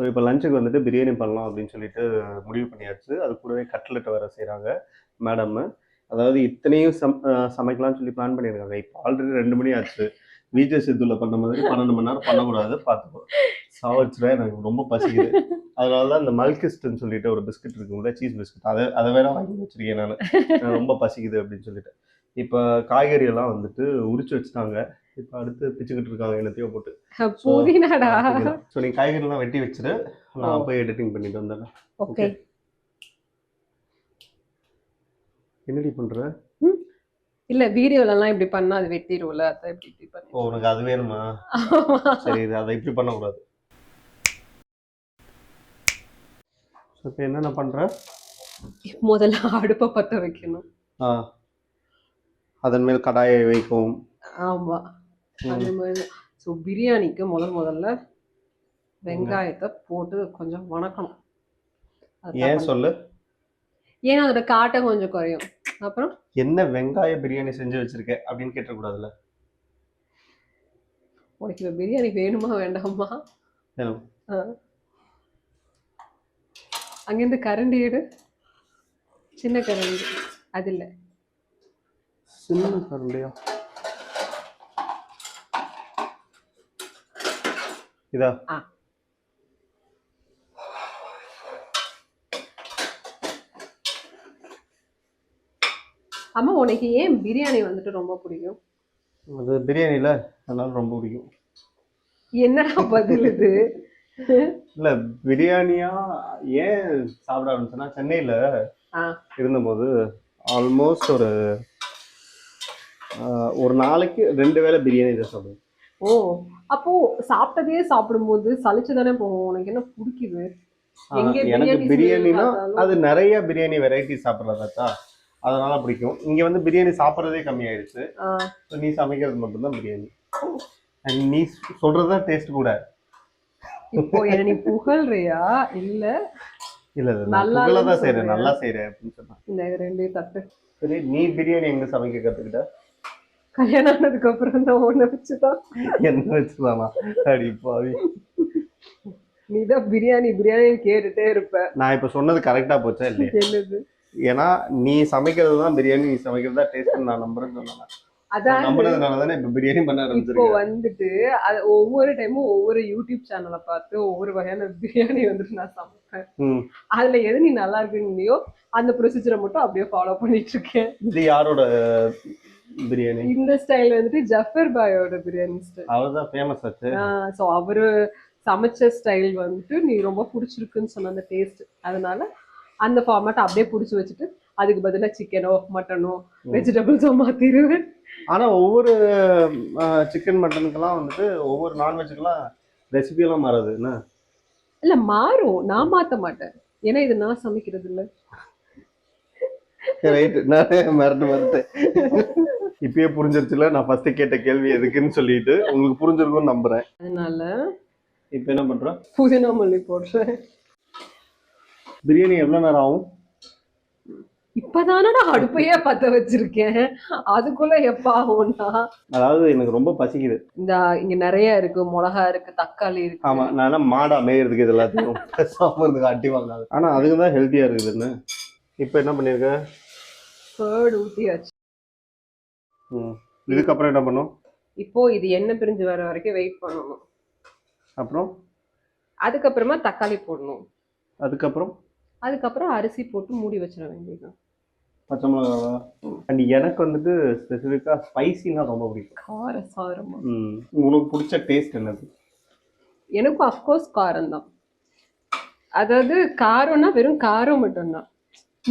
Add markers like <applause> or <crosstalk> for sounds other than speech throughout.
So இப்போ லஞ்சுக்கு வந்துட்டு பிரியாணி பண்ணலாம் அப்படின்னு சொல்லிட்டு முடிவு பண்ணியாச்சு. அது கூடவே கட்லெட் வேறு செய்கிறாங்க மேடம் அதாவது இத்தனையும் சம் சமைக்கலாம்னு சொல்லி பிளான் பண்ணியிருக்காங்க. இப்போ ஆல்ரெடி ரெண்டு மணி ஆச்சு. விஜய் சித்துல பண்ண மாதிரி பன்னெண்டு மணி நேரம் பண்ணக்கூடாது. பார்த்துக்கோ. சாவச்சுதான் எனக்கு ரொம்ப பசிக்குது. அதனால தான் இந்த மல்கிஸ்ட்னு சொல்லிட்டு ஒரு பிஸ்கட் இருக்குங்களா சீஸ் பிஸ்கட் அதை அதை வேற வாங்கி வச்சிருக்கேன் நான். ரொம்ப பசிக்குது அப்படின்னு சொல்லிட்டு. இப்போ காய்கறி எல்லாம் வந்துட்டு உரிச்சு வச்சுட்டாங்க. இப்போ அடுத்து பிச்சுக்கிட்டு இருக்காங்க என்னத்தையோ போட்டு. புதினாடா? ஸோ நீ காய்கறிலாம் வெட்டி வச்சிரு. நான் போய் எடிட்டிங் பண்ணிட்டு வந்துடுறேன். ஓகே. என்னடி பண்ற? இல்ல வீடியோல எல்லாம் இப்படி பண்ணா அது வெட்டிடும்ல அதான் இப்படி இப்படி பண்ணி. ஓ உனக்கு அது வேணுமா? சரி இது அதை இப்படி பண்ணக்கூடாது. இப்போ என்னென்ன பண்ற? முதல்ல அடுப்பை பத்த வைக்கணும். ஆ. அதன் மேல் கடாயை வைக்கவும். ஆமா. ம். அந்த மாதிரி. ஸோ பிரியாணிக்கு முதல் முதல்ல வெங்காயத்தை போட்டு கொஞ்சம் வணக்கணும். ஏன். சொல்லு? ஏன்னா அதோட காட்டம் கொஞ்சம் குறையும். அப்புறம்? என்ன வெங்காய பிரியாணி செஞ்சு வச்சிருக்க அப்படின்னு கேட்டக்கூடாதுல்ல? உனக்கு இப்ப பிரியாணி வேணுமா வேண்டாமா. அங்கிருந்து கரண்டி எடு. சின்ன கரண்டி. அது இல்ல. சின்ன கரண்டியா இதா. அம்மா உனக்கு ஏன் பிரியாணி வந்துட்டு ரொம்ப பிடிக்கும்? அது பிரியாணில அதனால ரொம்ப பிடிக்கும். என்னடா பதில் இது? இல்ல பிரியாணியா ஏன் சாப்பிட ஆரம்பிச்சேன்னா சென்னையில. இருந்தபோது ஆல்மோஸ்ட் ஒரு ஒரு நாளைக்கு ரெண்டு வேளை பிரியாணி தான் சாப்பிடுவேன் ஓ அப்போ சாப்பிட்டதே சாப்பிடும்போது சலிச்சு தானே போகும்? உனக்கு என்ன பிடிக்குது? எனக்கு பிரியாணி பிரியாணினா அது நிறைய பிரியாணி வெரைட்டி சாப்பிட்றதாச்சா அதனால பிடிக்கும். இங்க வந்து பிரியாணி சாப்பிட்றதே கம்மியாயிடுச்சு. நீ சமைக்கிறது மட்டும்தான் பிரியாணி. நீ சொல்றதுதான் டேஸ்ட் கூட. இப்போ என்ன நீ புகழ்றியா? இல்ல. இல்ல இல்ல நல்லா நல்லா தான் இல்லைன்னு செய்றேன். சொல்றியா? நல்லா செய்றேன் அப்படின்னு சொன்னான் இந்த ரெண்டு தட்டு. சரி நீ பிரியாணி எங்க சமைக்க கத்துக்கிட்ட? கல்யாணம் ஆனதுக்கு அப்புறம் தான் ஒண்ணு வச்சுதான் என்ன வச்சுதானா? அடி பாவி. நீதான் பிரியாணி பிரியாணி கேட்டுட்டே இருப்ப. நான் இப்ப சொன்னது கரெக்டா போச்சா இல்லையா? என்னது? ஏன்னா நீ சமைக்கிறது தான் பிரியாணி நீ சமைக்கிறது தான் டேஸ்ட் நான் நம்புறேன்னு சொன்னேன். அதான். நம்புறதுனால தானே இப்ப பிரியாணி பண்ண இப்போ ஆரம்பிச்சிருக்கேன் வந்துட்டு அது ஒவ்வொரு டைமும் ஒவ்வொரு யூடியூப் சேனலை பார்த்து ஒவ்வொரு வகையான பிரியாணி வந்துட்டு நான் சமைப்பேன். அதுல எது நீ நல்லா இருக்குங்களையோ அந்த ப்ரொசீஜரை மட்டும் அப்படியே ஃபாலோ பண்ணிட்டு இருக்கேன். இது யாரோட பிரியாணி. இந்த ஸ்டைல் வந்துட்டு ஜஃபர் பாயோட பிரியாணி ஸ்டைல் அவர் தான் ஃபேமஸ் ஆச்சு. ஸோ அவரு சமைச்ச ஸ்டைல் வந்துட்டு நீ ரொம்ப பிடிச்சிருக்குன்னு சொன்ன அந்த டேஸ்ட் அதனால அந்த ஃபார்மேட் அப்படியே பிடிச்சி வச்சுட்டு அதுக்கு பதிலா சிக்கனோ மட்டனோ. வெஜிடபிள்ஸோ மாத்திருவேன் ஆனா ஒவ்வொரு சிக்கன் மட்டனுக்கெல்லாம் வந்துட்டு ஒவ்வொரு நான்வெஜ்க்கெல்லாம் ரெசிபி எல்லாம் மாறுது. என்ன? இல்ல மாறும். நான் மாத்த மாட்டேன். ஏன்னா இது நான் சமைக்கிறது இல்ல ரைட் <laughs> நான் மறந்து மறந்துட்டேன் இப்பயே புரிஞ்சிருச்சுல? நான் ஃபர்ஸ்ட் கேட்ட கேள்வி எதுக்குன்னு சொல்லிட்டு உங்களுக்கு புரிஞ்சிருக்கும்னு நம்புறேன். அதனால இப்போ என்ன பண்ற? புதினா மல்லி போடுறேன். பிரியாணி எவ்வளவு நேரம் ஆகும்? இப்பதானடா அடுப்பையே பத்த வச்சிருக்கேன். அதுக்குள்ள எப்ப ஆகும்னா? அதாவது எனக்கு ரொம்ப பசிக்குது. இந்த இங்க நிறைய இருக்கு. மிளகா இருக்கு தக்காளி இருக்கு. ஆமா நான் மாடா மேயறதுக்கு இது எல்லாத்தையும் <laughs> சாப்பிட்றதுக்கு அட்டி வாங்காது ஆனா அதுக்கு தான் ஹெல்த்தியா இருக்குதுன்னு இப்போ என்ன பண்ணிருக்க? கேர்டு ஊத்தியாச்சு. இதுக்கப்புறம் என்ன பண்ணும்? இப்போ இது எண்ணெய் பிரிஞ்சு வர வரைக்கும் வெயிட் பண்ணணும். அப்புறம்? அதுக்கப்புறமா தக்காளி போடணும். அதுக்கப்புறம்? அதுக்கப்புறம் அரிசி போட்டு மூடி வச்சிட வேண்டியதுதான் பச்சை மிளகா. அண்ட் எனக்கு வந்துட்டு ஸ்பெசிஃபிக்கா ஸ்பைசினா ரொம்ப பிடிக்கும். கார சாரமா. உனக்கு பிடிச்ச டேஸ்ட் என்னது? எனக்கும் அஃப்கோர்ஸ் காரம் தான் அதாவது காரம்னா வெறும் காரம் மட்டும்தான்.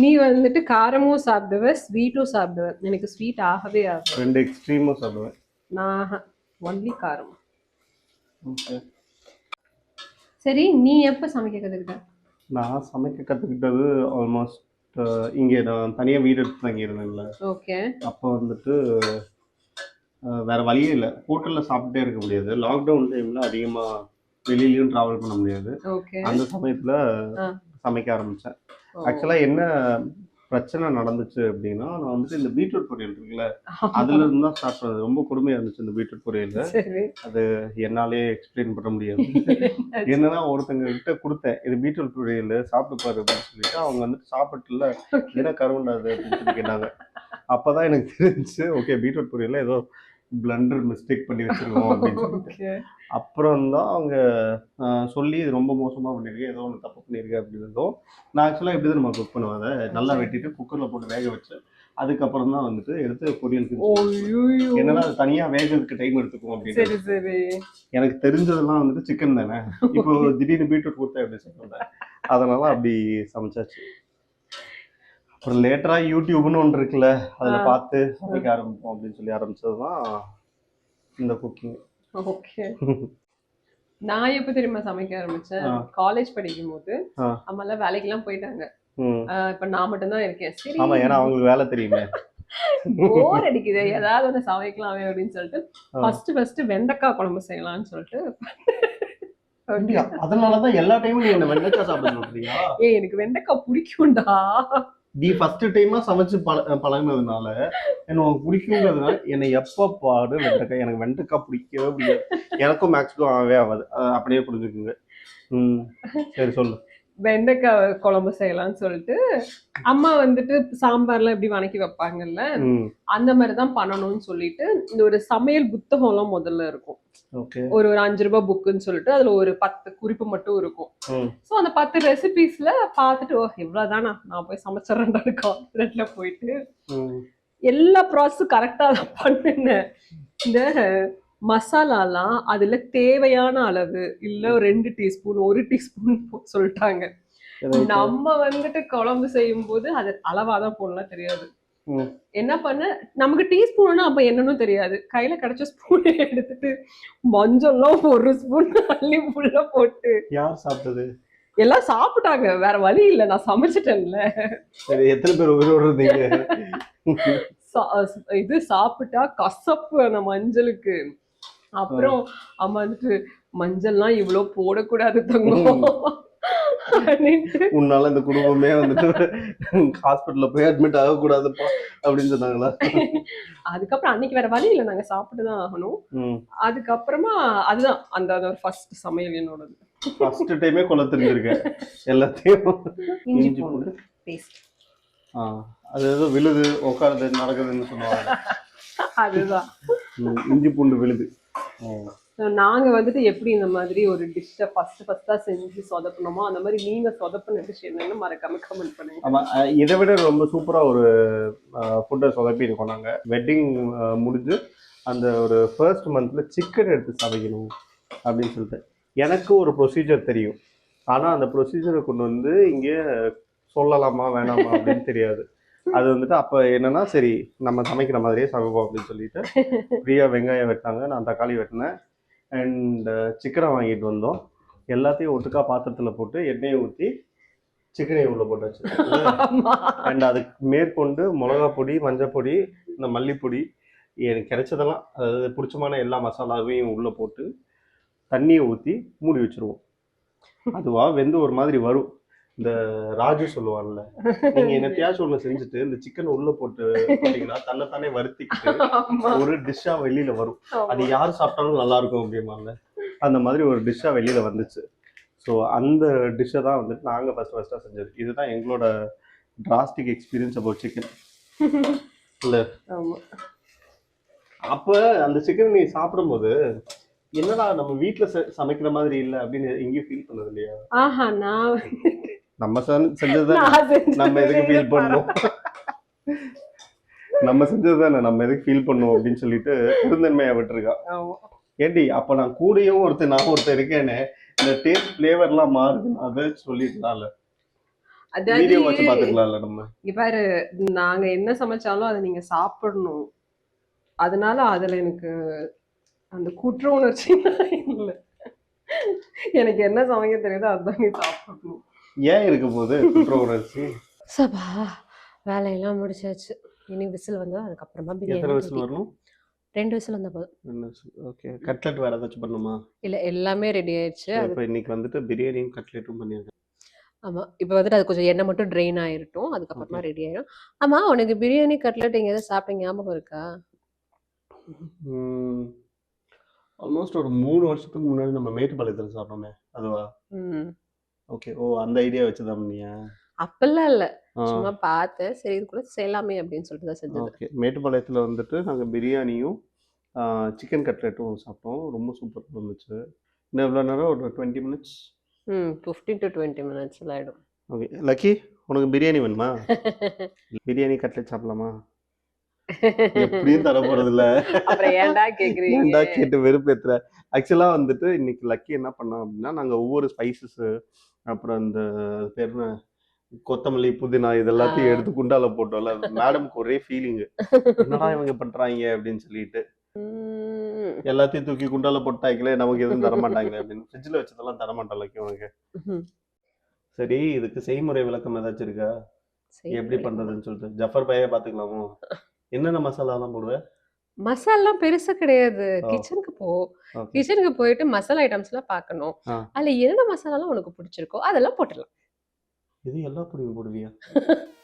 நீ வந்துட்டு காரமும் சாப்பிடுவ ஸ்வீட்டும் சாப்பிடுவ. எனக்கு ஸ்வீட் ஆகவே ஆகும் ரெண்டு எக்ஸ்ட்ரீமும் சாப்பிடுவேன். நான் ஒன்லி காரம். சரி நீ எப்ப சமைக்க கத்துக்கிட்ட? நான் சமைக்க கற்றுக்கிட்டது ஆல்மோஸ்ட் இங்கே நான் தனியாக வீடு எடுத்து தங்கியிருந்தேன்ல ஓகே அப்போ வந்துட்டு வேற வழியே இல்லை. ஹோட்டலில் சாப்பிட்டே இருக்க முடியாது. லாக்டவுன் டைமில் அதிகமாக வெளியிலயும் ட்ராவல் பண்ண முடியாது. ஓகே அந்த சமயத்தில். சமைக்க ஆரம்பித்தேன் ஆக்சுவலாக என்ன பிரச்சனை நடந்துச்சு அப்படின்னா நான் வந்துட்டு இந்த பீட்ரூட் பொரியல் இருக்குல்ல <laughs> அதுல இருந்து தான் ஸ்டார்ட் பண்ணது. ரொம்ப கொடுமையா இருந்துச்சு இந்த பீட்ரூட் பொரியல். சரி. என்னாலே எக்ஸ்பிளைன் பண்ண முடியாது. <laughs> என்னன்னா ஒருத்தங்க கிட்ட கொடுத்தேன் இது பீட்ரூட் பொரியல் சாப்பிட்டு பாரு அப்படின்னு சொல்லிட்டு அவங்க வந்துட்டு சாப்பிட்டுல என்ன கருவுண்டாது அப்படின்னு சொல்லி கேட்டாங்க. அப்பதான் எனக்கு தெரிஞ்சு ஓகே பீட்ரூட் பொரியல்ல ஏதோ பிளண்டர் மிஸ்டேக் பண்ணி வச்சிருக்கோம் அப்படின்னு அப்புறம் தான் அவங்க சொல்லி இது ரொம்ப மோசமா பண்ணிருக்கேன் ஏதோ ஒன்று தப்பு பண்ணியிருக்கேன் அப்படின்றதும் நான் ஆக்சுவலாக எப்படி தான் நம்ம குக் பண்ணுவேன். அதை நல்லா வெட்டிட்டு குக்கரில் போட்டு வேக வச்சு அதுக்கப்புறம் தான் வந்துட்டு எடுத்து பொரியலுக்கு என்னன்னா அது தனியா வேகிறதுக்கு டைம் எடுத்துக்கும் அப்படின்னு சரி சரி. எனக்கு தெரிஞ்சதெல்லாம் வந்துட்டு சிக்கன் தானே. இப்போ <laughs> திடீர்னு பீட்ரூட் கொடுத்தா எப்படி சொல்றேன் அதனால அப்படி சமைச்சாச்சு. அப்புறம் லேட்டரா யூடியூப்னு ஒன்று இருக்குல்ல அதில். பார்த்து சமைக்க ஆரம்பிப்போம் அப்படின்னு சொல்லி ஆரம்பிச்சது தான் இந்த குக்கிங் ஓகே. <laughs> நான் எப்ப தெரியுமா சமைக்க ஆரம்பிச்சேன். காலேஜ் படிக்கும் போது. அம்மா எல்லாம் வேலைக்கு எல்லாம் போயிட்டாங்க இப்ப நான் மட்டும் தான் இருக்கேன். சரி. ஆமா ஏன்னா அவங்களுக்கு வேலை தெரியுமே. <laughs> போர் அடிக்குது. ஏதாவது ஒண்ணு சமைக்கலாமே அப்படின்னு சொல்லிட்டு. ஃபர்ஸ்ட் ஃபர்ஸ்ட் வெண்டைக்காய் குழம்பு செய்யலாம்னு சொல்லிட்டு. அதனாலதான் எல்லா டைமும் நீ வெண்டைக்காய் சாப்பிட ஏய் எனக்கு வெண்டைக்காய் பிடிக்கும்டா. நீ ஃபர்ஸ்ட் டைமா சமைச்சு பழ பழகுனதுனால என்ன உனக்கு பிடிக்குங்கிறதுனால என்னை எப்ப பாடு வெண்டைக்காய்? எனக்கு வெண்டைக்காய் பிடிக்கவே பிடிக்காது. எனக்கும் மேக்ஸிமம் ஆகவே ஆகாது. அப்படியே புரிஞ்சுக்குங்க. ம். சரி சொல்லு. வெண்டைக்காய் குழம்பு செய்யலாம்னு சொல்லிட்டு அம்மா வந்துட்டு சாம்பார்லாம் எப்படி வணக்கி வைப்பாங்கல்ல அந்த மாதிரி தான் பண்ணணும்னு சொல்லிட்டு இந்த ஒரு சமையல் புத்தகம்லாம் முதல்ல இருக்கும். ஒரு ஒரு அஞ்சு ரூபாய் புக்குன்னு சொல்லிட்டு அதுல ஒரு பத்து குறிப்பு மட்டும் இருக்கும். ஸோ அந்த பத்து ரெசிபிஸ்ல பார்த்துட்டு ஓ இவ்வளவுதானா? நான் போய் சமைச்சிடறேன்டான்னு கான்ஃபிடென்ட்ல போயிட்டு. எல்லா ப்ராசஸும் கரெக்டாக தான் பண்ணினேன் இந்த மசாலாலாம் அதுல தேவையான அளவு இல்ல ரெண்டு டீஸ்பூன் ஒரு டீஸ்பூன் சொல்லிட்டாங்க. நம்ம வந்துட்டு குழம்பு செய்யும் போது அது அளவா தான் போடலாம் தெரியாது. என்ன பண்ண? நமக்கு டீஸ்பூன்னா அப்ப என்னன்னு தெரியாது. கையில கிடைச்ச ஸ்பூன் <laughs> எடுத்துட்டு மஞ்சள்லாம் ஒரு ஸ்பூன் அள்ளி உள்ள போட்டு. யார் சாப்பிட்டது? எல்லாம் சாப்பிட்டாங்க. வேற வழி இல்ல. நான் சமைச்சிட்டேன்ல. எத்தனை பேர் உயிரோடு இருந்தீங்க? <laughs> இது சாப்பிட்டா கசப்பு அந்த மஞ்சளுக்கு. அப்புறம் அம்மா வந்துட்டு மஞ்சள்லாம் இவ்வளவு போடக்கூடாது தங்கம் உன்னால இந்த குடும்பமே வந்துட்டு ஹாஸ்பிட்டல்ல போய் அட்மிட் ஆகக்கூடாதுப்பா அப்படின்னு சொன்னாங்களா? அதுக்கப்புறம் அன்னைக்கு வேற வழி இல்லை நாங்க சாப்பிட்டு தான் ஆகணும் அதுக்கப்புறமா அதுதான் அந்த ஒரு ஃபர்ஸ்ட் சமையல் என்னோடது. ஃபர்ஸ்ட் டைமே கொல்ல தெரிஞ்சிருக்கேன். எல்லாத்தையும் இஞ்சி பூண்டு பேஸ்ட் ஆ அது ஏதோ விழுது உட்காருது நடக்குதுன்னு சொல்லுவாங்க. <laughs> அதுதான். இஞ்சி பூண்டு விழுது. நாங்கள் வந்துட்டு எப்படி இந்த மாதிரி ஒரு டிஷ்ஷை ஃபஸ்ட்டு ஃபஸ்ட்டாக செஞ்சு சொதப்பணுமோ அந்த மாதிரி நீங்கள் சொதப்பின டிஷ் என்னென்னு மறக்காம கமெண்ட் பண்ணுங்க. ஆமாம் இதை விட ரொம்ப சூப்பராக ஒரு ஃபுட்டை சொதப்பி இருக்கோம் வெட்டிங் முடிஞ்சு அந்த ஒரு ஃபர்ஸ்ட் மந்த்தில் சிக்கன் எடுத்து சமைக்கணும் அப்படின்னு சொல்லிட்டு. எனக்கு ஒரு ப்ரொசீஜர் தெரியும். ஆனால் அந்த ப்ரொசீஜரை கொண்டு வந்து இங்கே சொல்லலாமா வேணாமா அப்படின்னு தெரியாது. அது வந்துட்டு அப்ப என்னன்னா சரி நம்ம சமைக்கிற மாதிரியே சமைப்போம் அப்படின்னு சொல்லிட்டு <laughs> ஃப்ரீயா வெங்காயம் வெட்டினாங்க. நான் தக்காளி வெட்டினேன். அண்ட் சிக்கனை வாங்கிட்டு வந்தோம். எல்லாத்தையும் ஒட்டுக்கா பாத்திரத்துல போட்டு எண்ணெயை ஊற்றி சிக்கனை உள்ள போட்டாச்சு. அண்ட் <laughs> அதுக்கு மேற்கொண்டு மிளகா பொடி மஞ்சள் பொடி இந்த மல்லிப்பொடி எனக்கு கிடைச்சதெல்லாம் அதாவது பிடிச்சமான எல்லா மசாலாவையும் உள்ள போட்டு தண்ணியை ஊற்றி மூடி வச்சிருவோம். அதுவா வெந்து ஒரு மாதிரி வரும். இந்த ராஜு சொல்லுவான்ல நீங்க என்னத்தையாச்சும் ஒண்ணு செஞ்சுட்டு இந்த சிக்கன் உள்ள போட்டு போட்டீங்கன்னா தன்னைத்தானே வறுத்திக்கிட்டு ஆமா. ஒரு டிஷ்ஷா வெளியில வரும். அது. யார் சாப்பிட்டாலும் நல்லா இருக்கும் அப்படிம்பாங்க. அந்த மாதிரி ஒரு டிஷ்ஷா வெளியில வந்துச்சு. ஸோ அந்த டிஷ்ஷை தான் வந்துட்டு நாங்கள் ஃபர்ஸ்ட் ஃபர்ஸ்ட்டாக செஞ்சது. இதுதான் எங்களோட டிராஸ்டிக் எக்ஸ்பீரியன்ஸ் அபவுட் சிக்கன் இல்லை. அப்போ அந்த சிக்கன் நீ சாப்பிடும்போது என்னடா நம்ம வீட்டில் சமைக்கிற மாதிரி இல்லை அப்படின்னு எங்கேயும் ஃபீல் பண்ணது இல்லையா? ஆஹா நான் நம்ம செ- செஞ்சது நான் செஞ்சது நம்ம எதுக்கு ஃபீல். பண்ணோம் நம்ம செஞ்சது தானே. நம்ம எதுக்கு ஃபீல் பண்ணோம் அப்படின்னு சொல்லிட்டு பெருந்தன்மையா விட்டுருக்கா. ஏண்டி அப்ப நான் கூடயும் ஒருத்தர் நான் ஒருத்தர் இருக்கேன்னு இந்த டேஸ்ட் ஃபிளேவர்லாம் மாறுது. அதை சொல்லிக்கலாம்ல வீடியோ வச்சு பாத்துக்கலாம்ல நம்ம. இங்க பாரு நாங்க என்ன சமைச்சாலும் அதை நீங்க சாப்பிடணும். அதனால அதுல எனக்கு அந்த குற்ற உணர்ச்சி இல்ல. எனக்கு என்ன சமைக்க தெரியுதோ அதுதான் நீ சாப்பிடணும். ஏன் இருக்க போது குற்ற உணர்ச்சி? சபா வேலையெல்லாம் முடிச்சாச்சு. இனி விசில் வந்தா அதுக்கப்புறமா எத்தனை பிரியாணி ready. வரணும்? ரெண்டு விசில் வந்தா போதும். ஓகே கட்லெட் வேற ஏதாச்சும் பண்ணுமா இல்ல எல்லாமே ரெடி ஆயிடுச்சு. அது இப்போ இன்னைக்கு வந்துட்டு பிரியாணியும் கட்லெட்டும் பண்ணியிருக்கேன் ஆமா இப்போ வந்துட்டு அது கொஞ்சம் எண்ணெய் மட்டும் ட்ரெயின் ஆயிருட்டும். அதுக்கப்புறமா ரெடி ஆயிடும் ஆமா உனக்கு பிரியாணி கட்லெட் எங்கேயாவது சாப்பிட்ட ஞாபகம் இருக்கா? ஆல்மோஸ்ட் ஒரு மூணு வருஷத்துக்கு முன்னாடி நம்ம மேட்டுப்பாளையத்தில் சாப்பிட்டோமே அதுவா? ம். ஓகே. ஓ அந்த ஐடியா வச்சுதான் பண்ணியா? அப்பெல்லாம் இல்ல. சும்மா பார்த்தேன். சரி இது கூட செய்யலாமே அப்படின்னு சொல்லிட்டு தான் செஞ்சது. ஓகே. மேட்டுப்பாளையத்தில் வந்துட்டு நாங்கள் பிரியாணியும் சிக்கன் கட்லெட்டும் சாப்பிட்டோம். ரொம்ப சூப்பராக இருந்துச்சு. இன்னும் எவ்வளோ நேரம்? ஒரு டுவெண்ட்டி மினிட்ஸ் ம் ஃபிஃப்டீன் டு டுவெண்ட்டி மினிட்ஸ்ல ஆயிடும். ஓகே. லக்கி உனக்கு பிரியாணி வேணுமா? <laughs> பிரியாணி கட்லெட் சாப்பிடலாமா? எப்படியும் தர போறது இல்ல ஏன்டா கேக்குறீங்க? ஏன்டா கேட்டு வெறுப்பேத்துற? ஆக்சுவலா வந்துட்டு இன்னைக்கு லக்கி என்ன பண்ணோம் அப்படின்னா நாங்க ஒவ்வொரு ஸ்பைசஸ் அப்புறம் இந்த பேர் கொத்தமல்லி புதினா இது எல்லாத்தையும் ஆ. எடுத்து குண்டால போட்டோம்ல. மேடம்க்கு ஒரே ஃபீலிங் என்னடா இவங்க பண்றாங்க அப்படின்னு சொல்லிட்டு. எல்லாத்தையும் தூக்கி குண்டால போட்டாங்களே நமக்கு எதுவும் தர மாட்டாங்களே அப்படின்னு ஃப்ரிட்ஜில் வச்சதெல்லாம் தர மாட்டோம் லக்கி உனக்கு. சரி இதுக்கு செய்முறை விளக்கம் ஏதாச்சும் இருக்கா. எப்படி பண்றதுன்னு சொல்லிட்டு. ஜஃபர் பையே பாத்துக்கலாமோ? என்னென்ன மசாலாலாம் போடுவேன் மசாலாம் பெருசா கிடையாது. கிச்சனுக்கு போ கிச்சனுக்கு போயிட்டு மசாலா ஐட்டம்ஸ் எல்லாம் பார்க்கணும். அதுல என்னென்ன மசாலாலாம் உனக்கு பிடிச்சிருக்கோ அதெல்லாம் போட்டுடலாம். இது எல்லா பொடியும் போடுவியா? <laughs>